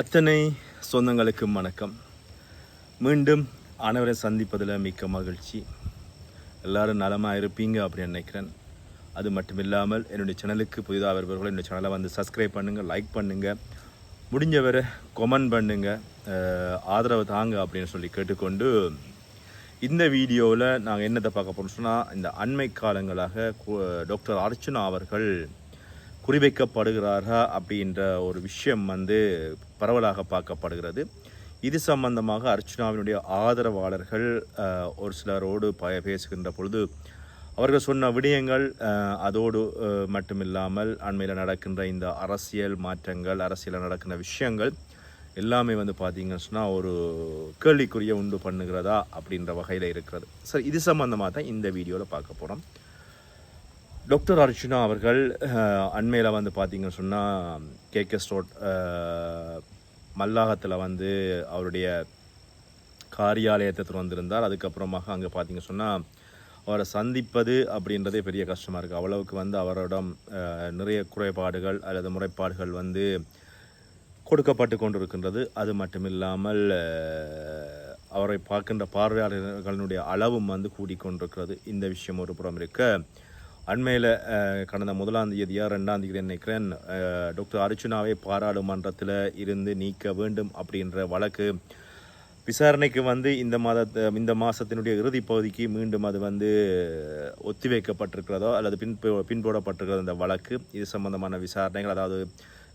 அத்தனை சொந்தங்களுக்கும் வணக்கம். மீண்டும் அனைவரை சந்திப்பதில் மிக்க மகிழ்ச்சி. எல்லாரும் நலமாக இருப்பீங்க அப்படின்னு நினைக்கிறேன். அது மட்டும் இல்லாமல் என்னுடைய சேனலுக்கு புதிதாக வருபவர்கள் என்னுடைய சேனலை வந்து சப்ஸ்கிரைப் பண்ணுங்கள் லைக் பண்ணுங்கள் முடிஞ்சவரை கொமெண்ட் பண்ணுங்கள் ஆதரவு தாங்க அப்படின்னு சொல்லி கேட்டுக்கொண்டு இந்த வீடியோவில் நாங்கள் என்னத்தை பார்க்க போகிறோம் சொன்னால் இந்த அண்மை காலங்களாக டாக்டர் அர்ச்சுனா அவர்கள் குறிவைக்கப்படுகிறார்களா அப்படின்ற ஒரு விஷயம் வந்து பரவலாக பார்க்கப்படுகிறது. இது சம்பந்தமாக அர்ச்சுனாவினுடைய ஆதரவாளர்கள் ஒரு சிலரோடு பய பேசுகின்ற பொழுது அவர்கள் சொன்ன விடயங்கள் அதோடு மட்டுமில்லாமல் அண்மையில் நடக்கின்ற இந்த அரசியல் மாற்றங்கள் அரசியலில் நடக்கின்ற விஷயங்கள் எல்லாமே வந்து பார்த்தீங்கன்னு சொன்னால் ஒரு கேள்விக்குரிய உண்டு பண்ணுகிறதா அப்படின்ற வகையில் இருக்கிறது. சரி இது சம்பந்தமாக தான் இந்த வீடியோவில் பார்க்க போகிறோம் டாக்டர் அர்ச்சுனா அவர்கள் அண்மையில் வந்து பார்த்தீங்கன்னு சொன்னால் கேகே ஸ்டோட் மல்லாகத்தில் வந்து அவருடைய காரியாலயத்தை திறந்திருந்தார் அதுக்கப்புறமாக அங்கே பார்த்தீங்க சொன்னால் அவரை சந்திப்பது அப்படின்றதே பெரிய கஷ்டமாக இருக்குது அவ்வளவுக்கு வந்து அவரிடம் நிறைய குறைபாடுகள் அல்லது முறைப்பாடுகள் வந்து கொடுக்கப்பட்டு கொண்டிருக்கின்றது. அது மட்டும் இல்லாமல் அவரை பார்க்கின்ற பார்வையாளர்களுடைய அளவும் வந்து கூடிக்கொண்டிருக்கிறது. இந்த விஷயம் ஒரு புறம் இருக்க அண்மையில் கடந்த முதலாம் தேதியா ரெண்டாம் தேதி நினைக்கிறேன் டாக்டர் அர்ச்சுனாவை பாராளுமன்றத்தில் இருந்து நீக்க வேண்டும் அப்படின்ற வழக்கு விசாரணைக்கு வந்து இந்த மாதத்தை இந்த மாதத்தினுடைய இறுதி பகுதிக்கு மீண்டும் அது வந்து ஒத்திவைக்கப்பட்டிருக்கிறதோ அல்லது பின் பின்போடப்பட்டிருக்கிறதோ இந்த வழக்கு இது சம்பந்தமான விசாரணைகள் அதாவது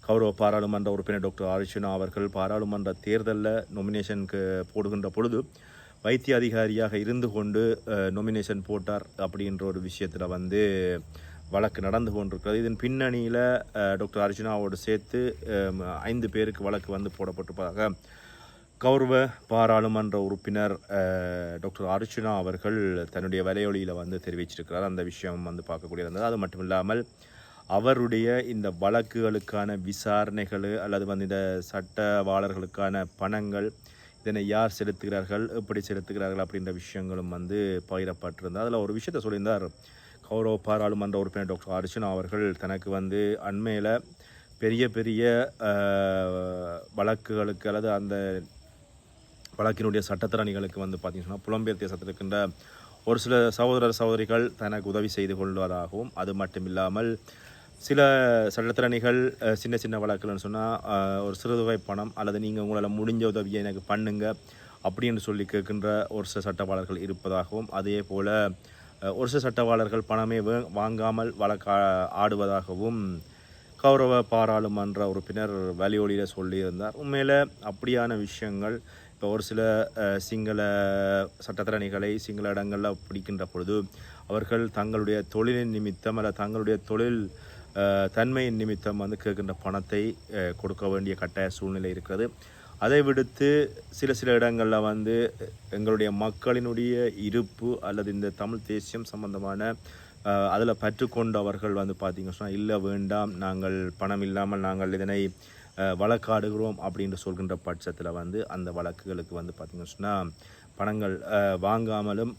கௌரவ பாராளுமன்ற உறுப்பினர் டாக்டர் அர்ச்சுனா அவர்கள் பாராளுமன்ற தேர்தலில் நொமினேஷனுக்கு போடுகின்ற பொழுது வைத்திய அதிகாரியாக இருந்து கொண்டு நொமினேஷன் போட்டார் அப்படின்ற ஒரு விஷயத்தில் வந்து வழக்கு நடந்து கொண்டிருக்கிறது. இதன் பின்னணியில் டாக்டர் அர்ஜுனாவோடு சேர்த்து ஐந்து பேருக்கு வழக்கு வந்து போடப்பட்டிருப்பதாக கௌரவ பாராளுமன்ற உறுப்பினர் டாக்டர் அர்ச்சுனா அவர்கள் தன்னுடைய வலையொலியில் வந்து தெரிவிச்சிருக்கிறார். அந்த விஷயம் வந்து பார்க்கக்கூடிய இருந்தது அது மட்டும் இல்லாமல் அவருடைய இந்த வழக்குகளுக்கான விசாரணைகள் அல்லது வந்து இந்த சட்டவாளர்களுக்கான பணங்கள் இதனை யார் செலுத்துகிறார்கள் எப்படி செலுத்துகிறார்கள் அப்படின்ற விஷயங்களும் வந்து பகிரப்பட்டிருந்தது. அதில் ஒரு விஷயத்தை சொல்லியிருந்தார். கௌரவ பாராளுமன்ற உறுப்பினர் டாக்டர் அர்ஜுனா அவர்கள் தனக்கு வந்து அண்மையில் பெரிய பெரிய வழக்குகளுக்கு அல்லது அந்த வழக்கினுடைய சட்டத்திறனிகளுக்கு வந்து பார்த்தீங்கன்னா புலம்பெயர் தேசத்தில் இருக்கின்ற ஒரு சில சகோதரர் சகோதரிகள் தனக்கு உதவி செய்து கொள்வதாகவும் அது மட்டும் இல்லாமல் சில சட்டத்திறனிகள் சின்ன சின்ன வழக்குகள்னு சொன்னால் ஒரு சிறுதொகை பணம் அல்லது நீங்கள் உங்களால் முடிஞ்ச உதவியை எனக்கு பண்ணுங்க அப்படின்னு சொல்லி கேட்கின்ற ஒரு சில சட்டவாளர்கள் இருப்பதாகவும் அதே போல் ஒரு சில சட்டவாளர்கள் பணமே வாங்காமல் வழக்கு ஆடுவதாகவும் கௌரவ பாராளுமன்ற உறுப்பினர் வலியொலியில் சொல்லியிருந்தார். உண்மையில் அப்படியான விஷயங்கள் இப்போ ஒரு சில சிங்கள சட்டத்திறனிகளை சிங்கள இடங்களில் பிடிக்கின்ற பொழுது அவர்கள் தங்களுடைய தொழிலின் நிமித்தம் அல்ல தங்களுடைய தொழில் தன்மையின் நிமித்தம் வந்து கேட்கின்ற பணத்தை கொடுக்க வேண்டிய கட்டாய சூழ்நிலை இருக்கிறது. அதை விடுத்து சில சில இடங்களில் வந்து எங்களுடைய மக்களினுடைய இருப்பு அல்லது இந்த தமிழ் தேசியம் சம்பந்தமான அதில் பற்றுக்கொண்டவர்கள் வந்து பார்த்திங்க சொன்னால் இல்லை வேண்டாம் நாங்கள் பணம் இல்லாமல் நாங்கள் இதனை வழக்காடுகிறோம் அப்படின்னு சொல்கின்ற பட்சத்தில் வந்து அந்த வழக்குகளுக்கு வந்து பார்த்திங்க சொன்னால் பணங்கள் வாங்காமலும்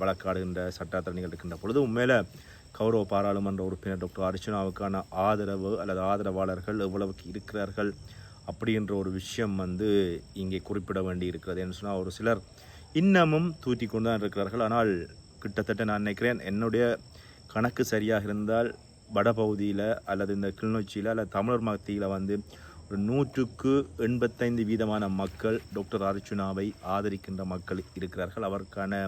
வழக்காடுகின்ற சட்டத்தரணிகள் இருக்கின்ற பொழுது உண்மையில் கௌரவ பாராளுமன்ற உறுப்பினர் டாக்டர் அர்ச்சனாவுக்கான ஆதரவு அல்லது ஆதரவாளர்கள் எவ்வளவுக்கு இருக்கிறார்கள் அப்படின்ற ஒரு விஷயம் வந்து இங்கே குறிப்பிட வேண்டி இருக்கிறது என்று சொன்னால் ஒரு சிலர் இன்னமும் தூத்தி கொண்டு தான் இருக்கிறார்கள். ஆனால் கிட்டத்தட்ட நான் நினைக்கிறேன் என்னுடைய கணக்கு சரியாக இருந்தால் வடபகுதியில் அல்லது இந்த கிளிநொச்சியில் அல்லது தமிழர் மத்தியில் வந்து ஒரு நூற்றுக்கு எண்பத்தைந்து வீதமான மக்கள் டாக்டர் அர்ச்சுனாவை ஆதரிக்கின்ற மக்கள் இருக்கிறார்கள். அவருக்கான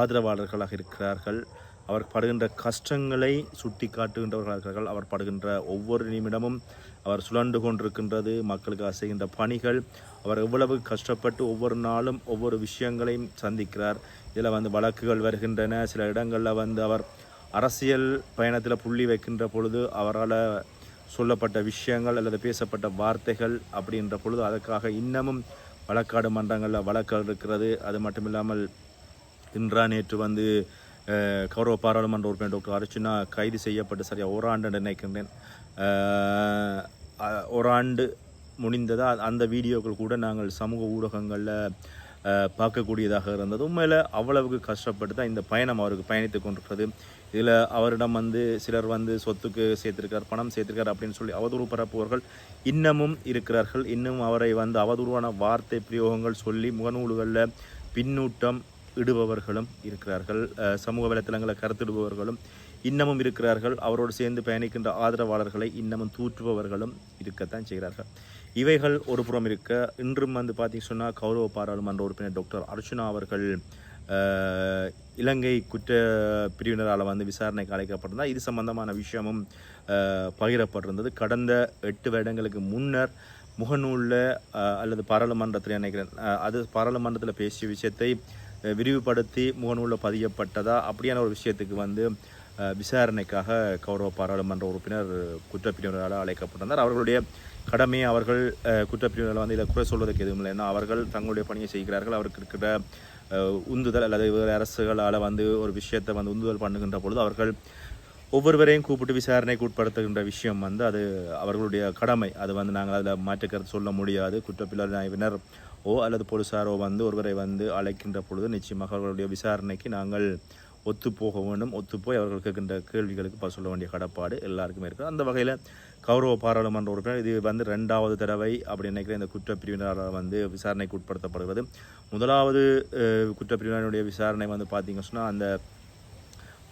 ஆதரவாளர்களாக இருக்கிறார்கள். அவர் படுகின்ற கஷ்டங்களை சுட்டி காட்டுகின்றவர்களாக இருக்கிறார்கள் அவர் படுகின்ற ஒவ்வொரு நிமிடமும் அவர் சுழண்டு கொண்டிருக்கின்றது. மக்களுக்கு செய்கின்ற பணிகள் அவர் எவ்வளவு கஷ்டப்பட்டு ஒவ்வொரு நாளும் ஒவ்வொரு விஷயங்களையும் சந்திக்கிறார். இதில் வந்து வழக்குகள் வருகின்றன. சில இடங்களில் வந்து அவர் அரசியல் பயணத்தில் புள்ளி வைக்கின்ற பொழுது அவரால் சொல்லப்பட்ட விஷயங்கள் அல்லது பேசப்பட்ட வார்த்தைகள் அப்படின்ற பொழுது அதற்காக இன்னமும் வழக்காடு மன்றங்களில் வழக்குகள் இருக்கிறது. அது மட்டும் இல்லாமல் இன்றா நேற்று வந்து கௌரவ பாராளுமன்ற உறுப்பினர் டாக்டர் அர்ச்சுனா கைது செய்யப்பட்டு சரியாக ஓராண்டு நினைக்கின்றேன். ஒரு ஆண்டு ஓராண்டு முடிந்ததா அந்த வீடியோக்கள் கூட நாங்கள் சமூக ஊடகங்களில் பார்க்கக்கூடியதாக இருந்தது. உண்மையில் அவ்வளவுக்கு கஷ்டப்பட்டு தான் இந்த பயணம் அவருக்கு பயணித்து கொண்டிருக்கிறது. இதில் அவரிடம் வந்து சிலர் வந்து சொத்துக்கு சேர்த்திருக்கார் பணம் சேர்த்திருக்கார் அப்படின்னு சொல்லி அவதூறு பரப்புவர்கள் இன்னமும் இருக்கிறார்கள். இன்னும் அவரை வந்து அவதூறான வார்த்தை பிரயோகங்கள் சொல்லி முகநூல்களில் பின்னூட்டம் இடுபவர்களும் இருக்கிறார்கள். சமூக வலைத்தளங்களை கருத்திடுபவர்களும் இன்னமும் இருக்கிறார்கள். அவரோடு சேர்ந்து பயணிக்கின்ற ஆதரவாளர்களை இன்னமும் தூற்றுபவர்களும் இருக்கத்தான் செய்கிறார்கள். இவைகள் ஒரு புறம் இருக்க இன்றும் வந்து பார்த்திங்க சொன்னால் கௌரவ பாராளுமன்ற உறுப்பினர் டாக்டர் அர்ச்சுனா அவர்கள் இலங்கை குற்ற பிரிவினரால் வந்து விசாரணைக்கு அழைக்கப்பட்டிருந்தால் இது சம்பந்தமான விஷயமும் பகிரப்பட்டிருந்தது. கடந்த எட்டு வருடங்களுக்கு முன்னர் முகநூலில் அல்லது பாராளுமன்றத்தில் நினைக்கிறேன் அது பாராளுமன்றத்தில் பேசிய விஷயத்தை விரிவுபடுத்தி முகநூலில் பதியப்பட்டதா? அப்படியான ஒரு விஷயத்துக்கு வந்து விசாரணைக்காக கௌரவ பாராளுமன்ற உறுப்பினர் குற்றப்பிரிவினரால் அழைக்கப்பட்டிருந்தார். அவர்களுடைய கடமையை அவர்கள் அஹ், வந்து இதில் குறை சொல்வதற்கு எதுவும் இல்லை. ஏன்னா அவர்கள் தங்களுடைய பணியை செய்கிறார்கள். அவருக்கு இருக்கிற உந்துதல் அல்லது வேறு அரசுகளால் வந்து ஒரு விஷயத்தை வந்து உந்துதல் பண்ணுகின்ற பொழுது அவர்கள் ஒவ்வொருவரையும் கூப்பிட்டு விசாரணைக்கு உட்படுத்துகின்ற விஷயம் வந்து அது அவர்களுடைய கடமை. அது வந்து நாங்கள் அதில் மாற்றுக்கருத்து சொல்ல முடியாது. குற்றப்பிரிவினர் ஓ அல்லது போலீஸாரோ வந்து ஒருவரை வந்து அழைக்கின்ற பொழுது நிச்சயமாக அவர்களுடைய விசாரணைக்கு நாங்கள் ஒத்துப்போக வேண்டும். ஒத்துப்போய் அவர்கள் கேட்கின்ற கேள்விகளுக்கு பதில் சொல்ல வேண்டிய கடப்பாடு எல்லாருக்குமே இருக்குது. அந்த வகையில் கௌரவ பாராளுமன்ற உறுப்பினர் இது வந்து ரெண்டாவது தடவை அப்படி நினைக்கிற இந்த குற்றப்பிரிவினரால் வந்து விசாரணைக்கு உட்படுத்தப்படுகிறது. முதலாவது குற்றப்பிரிவினருடைய விசாரணை வந்து பார்த்திங்க சொன்னால் அந்த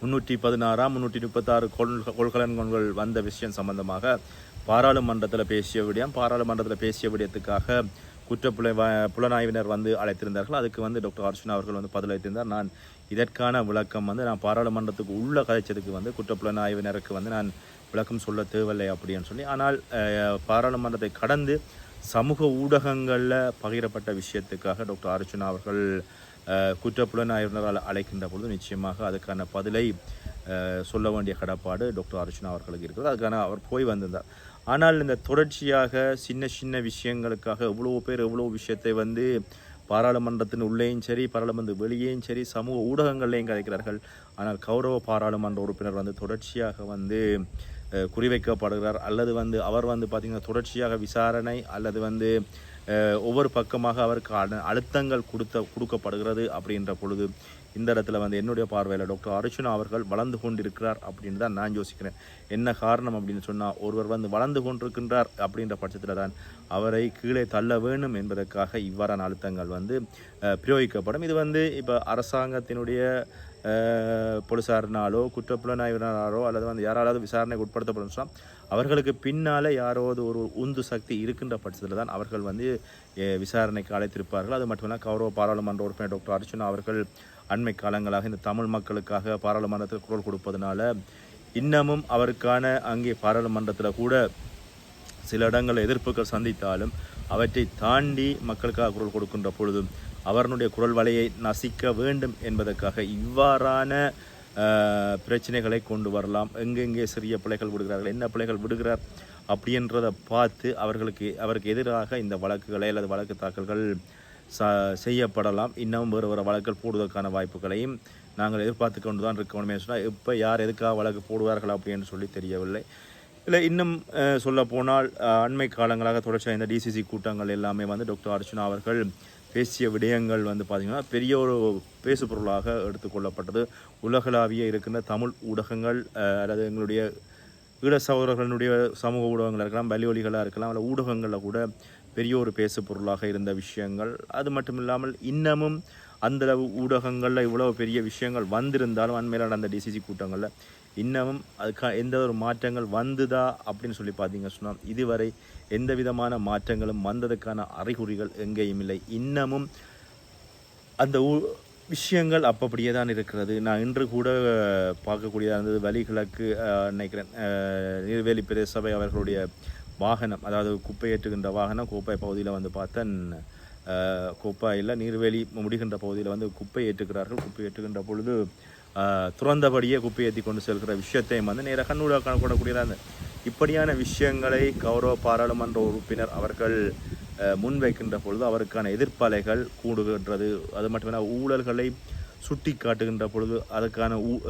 முன்னூற்றி பதினாறாம் முன்னூற்றி முப்பத்தாறு கொள் கொள்கலன்கள் வந்த விஷயம் சம்பந்தமாக பாராளுமன்றத்தில் பேசிய விடயம் பாராளுமன்றத்தில் பேசிய விடயத்துக்காக குற்றப்புல புலனாய்வினர் வந்து அழைத்திருந்தார்கள். அதுக்கு வந்து டாக்டர் அர்ச்சுனா அவர்கள் வந்து பதிலளித்திருந்தார் நான் இதற்கான விளக்கம் வந்து நான் பாராளுமன்றத்துக்கு உள்ள கதைச்சதுக்கு வந்து குற்றப்புலனாய்வினருக்கு வந்து நான் விளக்கம் சொல்ல தேவையில்லை அப்படின்னு சொல்லி. ஆனால் பாராளுமன்றத்தை கடந்து சமூக ஊடகங்களில் பகிரப்பட்ட விஷயத்துக்காக டாக்டர் அர்ச்சுனா அவர்கள் குற்றப்புலனாய்வினரால் அழைக்கின்ற பொழுது நிச்சயமாக அதுக்கான பதிலை சொல்ல வேண்டிய கடப்பாடு டாக்டர் அர்ஜுனா அவர்களுக்கு இருக்கிறது. அதுக்கான அவர் போய் வந்திருந்தார். ஆனால் இந்த தொடர்ச்சியாக சின்ன சின்ன விஷயங்களுக்காக எவ்வளோ பேர் எவ்வளோ விஷயத்தை வந்து பாராளுமன்றத்தின் உள்ளேயும் சரி பாராளுமன்ற வெளியேயும் சரி சமூக ஊடகங்கள்லேயும் கதைக்கிறார்கள். ஆனால் கௌரவ பாராளுமன்ற உறுப்பினர் வந்து தொடர்ச்சியாக வந்து குறிவைக்கப்படுகிறார். அல்லது வந்து அவர் வந்து பார்த்திங்கன்னா தொடர்ச்சியாக விசாரணை அல்லது வந்து ஒவ்வொரு பக்கமாக அவருக்கு அழு- அழுத்தங்கள் கொடுத்த கொடுக்கப்படுகிறது அப்படின்ற பொழுது இந்த இடத்துல வந்து என்னுடைய பார்வையில் டாக்டர் அர்ஜுனா அவர்கள் வளர்ந்து கொண்டிருக்கிறார் அப்படின்னு தான் நான் யோசிக்கிறேன். என்ன காரணம் அப்படின்னு சொன்னால் ஒருவர் வந்து வளர்ந்து கொண்டிருக்கின்றார் அப்படின்ற பட்சத்தில் தான் அவரை கீழே தள்ள வேணும் என்பதற்காக இவ்வாறான அழுத்தங்கள் வந்து பிரயோகிக்கப்படும். இது வந்து இப்போ அரசாங்கத்தினுடைய அஹ், போலீசாரினாலோ குற்றப்புலனாய்வினாலோ அல்லது வந்து யாராலாவது விசாரணைக்கு உட்படுத்தப்படும் சொன்னால் அவர்களுக்கு பின்னால் யாராவது ஒரு உந்து சக்தி இருக்கின்ற பட்சத்தில் தான் அவர்கள் வந்து விசாரணைக்கு அழைத்திருப்பார்கள். அது மட்டுமல்ல கௌரவ பாராளுமன்ற உறுப்பினர் டாக்டர் அர்ச்சுனா அவர்கள் அண்மை காலங்களாக இந்த தமிழ் மக்களுக்காக பாராளுமன்றத்தில் குரல் கொடுப்பதனால இன்னமும் அவருக்கான அங்கே பாராளுமன்றத்தில் கூட சில இடங்களில் எதிர்ப்புகள் சந்தித்தாலும் அவற்றை தாண்டி மக்களுக்காக குரல் கொடுக்கின்ற பொழுதும் அவர்களுடைய குரல் வலையை நசிக்க வேண்டும் என்பதற்காக இவ்வாறான பிரச்சனைகளை கொண்டு வரலாம். எங்கெங்கே சிறிய பிள்ளைகள் விடுகிறார்கள் என்ன பிள்ளைகள் விடுகிறார் அப்படின்றத பார்த்து அவர்களுக்கு அவருக்கு எதிராக இந்த வழக்குகளை அல்லது வழக்கு தாக்கல்கள் செய்யப்படலாம். இன்னும் வேறு வேறு வழக்குகள் போடுவதற்கான வாய்ப்புகளையும் நாங்கள் எதிர்பார்த்து கொண்டு தான் இருக்கணுமே சொன்னால் இப்போ யார் எதுக்காக வழக்கு போடுவார்கள் அப்படின்னு சொல்லி தெரியவில்லை. இல்லை இன்னும் சொல்ல போனால் அண்மை காலங்களாக தொடர்ச்சியாக இந்த டிசிசி கூட்டங்கள் எல்லாமே வந்து டாக்டர் அர்ச்சனா அவர்கள் பேசிய விடயங்கள் வந்து பார்த்திங்கன்னா பெரிய ஒரு பேசுபொருளாக எடுத்துக்கொள்ளப்பட்டது உலகளாவிய இருக்கின்ற தமிழ் ஊடகங்கள் அல்லது எங்களுடைய ஈழ சகோதரர்களுடைய சமூக ஊடகங்களாக இருக்கலாம் வலியொலிகளாக இருக்கலாம் அல்ல ஊடகங்களில் கூட பெரிய ஒரு பேசு பொருளாக இருந்த விஷயங்கள். அது மட்டும் இல்லாமல் இன்னமும் அந்தளவு ஊடகங்களில் இவ்வளோ பெரிய விஷயங்கள் வந்திருந்தாலும் அண்மையில் நடந்த டிசிசி கூட்டங்களில் இன்னமும் அதுக்கா எந்த ஒரு மாற்றங்கள் வந்துதா அப்படின்னு சொல்லி பார்த்தீங்க சொன்னால் இதுவரை எந்த விதமான மாற்றங்களும் வந்ததுக்கான அறிகுறிகள் எங்கேயும் இல்லை. இன்னமும் அந்த ஊ- விஷயங்கள் அப்பப்படியே தான் இருக்கிறது. நான் இன்று கூட பார்க்கக்கூடியதாக இருந்தது வலிகிழக்கு நினைக்கிறேன். நீர்வேலி பிரதேச சபை அவர்களுடைய வாகனம் அதாவது குப்பை ஏற்றுகின்ற வாகனம் கோப்பாய் பகுதியில் வந்து பார்த்தன் கோப்பாயில் நீர்வேலி முடிகின்ற பகுதியில் வந்து குப்பை ஏற்றுகிறார்கள். குப்பை ஏற்றுகின்ற பொழுது துறந்தபடியே குப்பை ஏற்றி கொண்டு செல்கிற விஷயத்தையும் வந்து நேராக கண்ணூடாக காணக்கூடக்கூடியதாக இருந்தது இப்படியான விஷயங்களை கௌரவ பாராளுமன்ற உறுப்பினர் அவர்கள் முன்வைக்கின்ற பொழுது அவருக்கான எதிர்ப்பலைகள் கூடுகின்றது. அது மட்டுமில்ல ஊழல்களை சுட்டி காட்டுகின்ற பொழுது அதற்கான ஊ-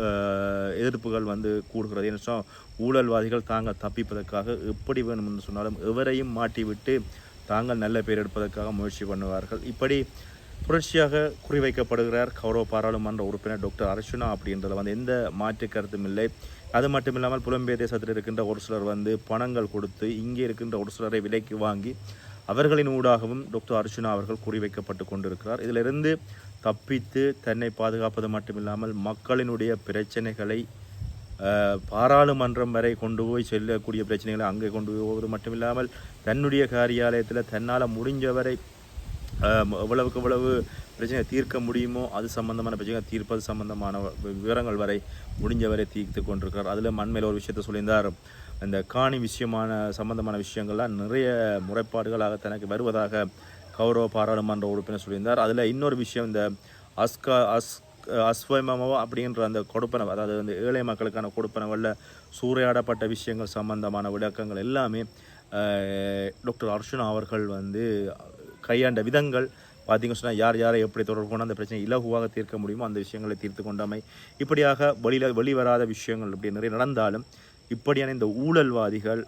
எதிர்ப்புகள் வந்து கூடுகிறது. ஏன்னு சொன்னால் ஊழல்வாதிகள் தாங்கள் தப்பிப்பதற்காக எப்படி வேணும் என்று சொன்னாலும் எவரையும் மாட்டிவிட்டு தாங்கள் நல்ல பேர் எடுப்பதற்காக முயற்சி பண்ணுவார்கள். இப்படி தொடர்ச்சியாக குறிவைக்கப்படுகிறார் கௌரவ பாராளுமன்ற உறுப்பினர் டாக்டர் அர்ச்சுனா அப்படின்றத வந்து எந்த மாற்று கருத்தும் இல்லை. அது மட்டும் இல்லாமல் புலம்பெயர் தேசத்தில் இருக்கின்ற ஒரு சிலர் வந்து பணங்கள் கொடுத்து இங்கே இருக்கின்ற ஒரு சிலரை விலைக்கு வாங்கி அவர்களின் ஊடாகவும் டாக்டர் அர்ச்சுனா அவர்கள் குறிவைக்கப்பட்டு கொண்டிருக்கிறார். இதிலிருந்து தப்பித்து தன்னை பாதுகாப்பது மட்டுமில்லாமல் மக்களினுடைய பிரச்சனைகளை பாராளுமன்றம் வரை கொண்டு போய் செல்லக்கூடிய பிரச்சனைகளை அங்கே கொண்டு போவது மட்டுமில்லாமல் தன்னுடைய காரியாலயத்தில் தன்னால் முடிஞ்சவரை எவ்வளவுக்கு எவ்வளவு பிரச்சனையை தீர்க்க முடியுமோ அது சம்பந்தமான பிரச்சனை தீர்ப்பது சம்பந்தமான விவரங்கள் வரை முடிஞ்சவரை தீர்த்து கொண்டிருக்கிறார். அதில் மண்மையில் ஒரு விஷயத்தை சொல்லியிருந்தார். இந்த காணி விஷயமான சம்பந்தமான விஷயங்கள்லாம் நிறைய முறைப்பாடுகளாக தனக்கு வருவதாக கௌரவ பாராளுமன்ற உறுப்பினர் சொல்லியிருந்தார். அதில் இன்னொரு விஷயம் இந்த அஸ்கா அஸ் அஸ்வமமோ அப்படின்ற அந்த கொடுப்பனவு அதாவது அந்த ஏழை மக்களுக்கான கொடுப்பனவில் சூறையாடப்பட்ட விஷயங்கள் சம்பந்தமான விளக்கங்கள் எல்லாமே டாக்டர் அர்ஷுனா அவர்கள் வந்து கையாண்ட விதங்கள். பார்த்திங்க சொன்னால் யார் யாரை எப்படி தொடர்பு கொண்டு அந்த பிரச்சனை இலகுவாக தீர்க்க முடியுமோ அந்த விஷயங்களை தீர்த்து கொண்டாமை. இப்படியாக வெளியில் வெளிவராத விஷயங்கள் இப்படி நிறைய நடந்தாலும் இப்படியான இந்த ஊழல்வாதிகள்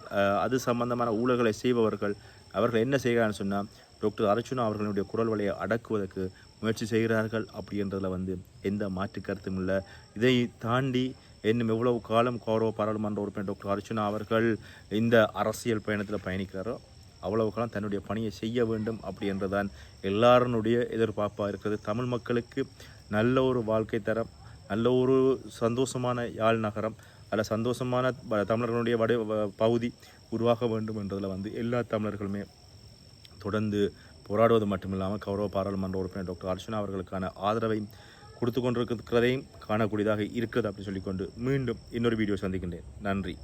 அது சம்பந்தமான ஊழல்களை செய்பவர்கள் அவர்கள் என்ன செய்கிறான்னு சொன்னால் டாக்டர் அர்ச்சுனா அவர்களுடைய குரல் வலையை அடக்குவதற்கு முயற்சி செய்கிறார்கள் அப்படின்றதில் வந்து எந்த மாற்று கருத்தும் இல்லை. இதை தாண்டி இன்னும் எவ்வளவு காலம் கௌரவ பாராளுமன்ற உறுப்பினர் டாக்டர் அர்ச்சுனா அவர்கள் இந்த அரசியல் பயணத்தில் பயணிக்கிறாரோ அவ்வளவு காலம் தன்னுடைய பணியை செய்ய வேண்டும் அப்படி எல்லாருனுடைய எதிர்பார்ப்பாக இருக்கிறது. தமிழ் மக்களுக்கு நல்ல ஒரு வாழ்க்கை தரம் நல்ல ஒரு சந்தோஷமான யாழ் நகரம் அதில் சந்தோஷமான தமிழர்களுடைய வட பகுதி உருவாக வேண்டும் என்றதில் வந்து எல்லா தமிழர்களுமே தொடர்ந்து போராடுவது மட்டுமில்லாமல் கௌரவ பாராளுமன்ற உறுப்பினர் டாக்டர் அர்ச்சனா அவர்களுக்கான ஆதரவை கொடுத்து கொண்டிருக்கிறதையும் காணக்கூடியதாக இருக்கிறது அப்படின்னு சொல்லிக்கொண்டு மீண்டும் இன்னொரு வீடியோ சந்திக்கின்றேன். நன்றி.